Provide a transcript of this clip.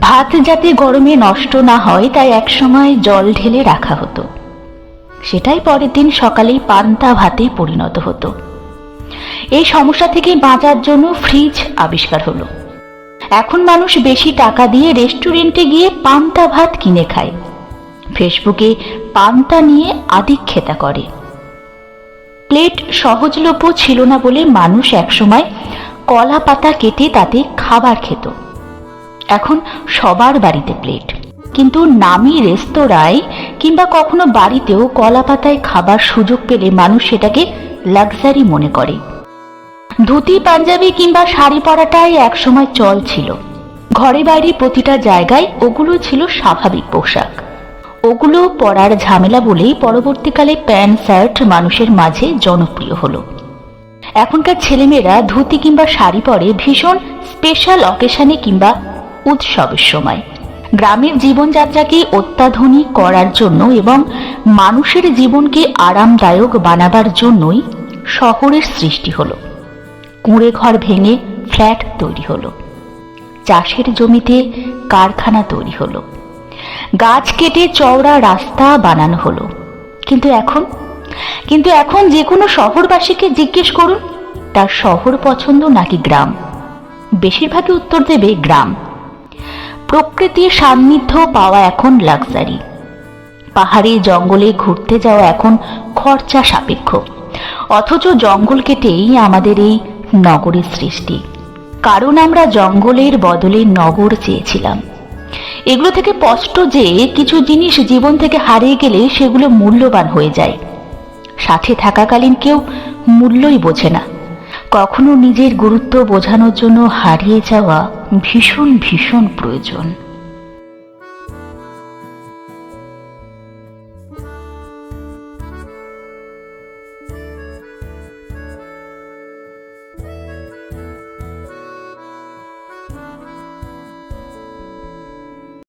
ভাত যাতে গরমে নষ্ট না হয়, তাই একসময় জল ঢেলে রাখা হতো। সেটাই পরের দিন সকালেই পান্তা ভাতে পরিণত হতো। এই সমস্যা থেকে বাঁচার জন্য ফ্রিজ আবিষ্কার হলো। এখন মানুষ বেশি টাকা দিয়ে রেস্টুরেন্টে গিয়ে পান্তা ভাত কিনে খায়। ফেসবুকে পান্তা নিয়ে আদিক্ষেতা করে। প্লেট সহজলভ্য ছিল না বলে মানুষ একসময় কলা পাতা কেটে তাতে খাবার খেত। এখন সবার বাড়িতে প্লেট কিন্তু নামি রেস্তোরাঁয় কিংবা কখনো বাড়িতেও কলা পাতায় খাবার সুযোগ পেলে মানুষ সেটাকে লাক্সারি মনে করে। ধুতি, পাঞ্জাবি কিংবা শাড়ি পরাটাই একসময় চল ছিল। ঘরে বাইরে প্রতিটা জায়গায় ওগুলো ছিল স্বাভাবিক পোশাক। ওগুলো পরার ঝামেলা বলেই পরবর্তীকালে প্যান্ট, শার্ট মানুষের মাঝে জনপ্রিয় হলো। এখনকার ছেলেমেয়েরা ধুতি কিংবা শাড়ি পরে ভীষণ স্পেশাল অকেশনে কিংবা উৎসবের সময়। গ্রামের জীবনযাত্রাকে অত্যাধুনিক করার জন্য এবং মানুষের জীবনকে আরামদায়ক বানাবার জন্যই শহরের সৃষ্টি হলো। কুঁড়ে ঘর ভেঙে ফ্ল্যাট তৈরি হলো। চাষের জমিতে কারখানা তৈরি হলো। গাছ কেটে চওড়া রাস্তা বানানো হলো। কিন্তু এখন? কিন্তু এখন যে কোনো শহরবাসীকে জিজ্ঞেস করুন, তার শহর পছন্দ নাকি গ্রাম? বেশিরভাগই উত্তর দেবে গ্রাম। প্রকৃতির সান্নিধ্য পাওয়া এখন লাক্সারি পাহাড়ে জঙ্গলে ঘুরতে যাওয়া এখন খরচা সাপেক্ষ। অথচ জঙ্গল কেটেই আমাদের এই নগরের সৃষ্টি। কারণ আমরা জঙ্গলের বদলে নগর চেয়েছিলাম। এগুলো থেকে স্পষ্ট যে কিছু জিনিস জীবন থেকে হারিয়ে গেলে সেগুলো মূল্যবান হয়ে যায়। সাথে থাকাকালীন কেউ মূল্যই বোঝে না। কখনো নিজের গুরুত্ব বোঝানোর জন্য হারিয়ে যাওয়া ভীষণ ভীষণ প্রয়োজন।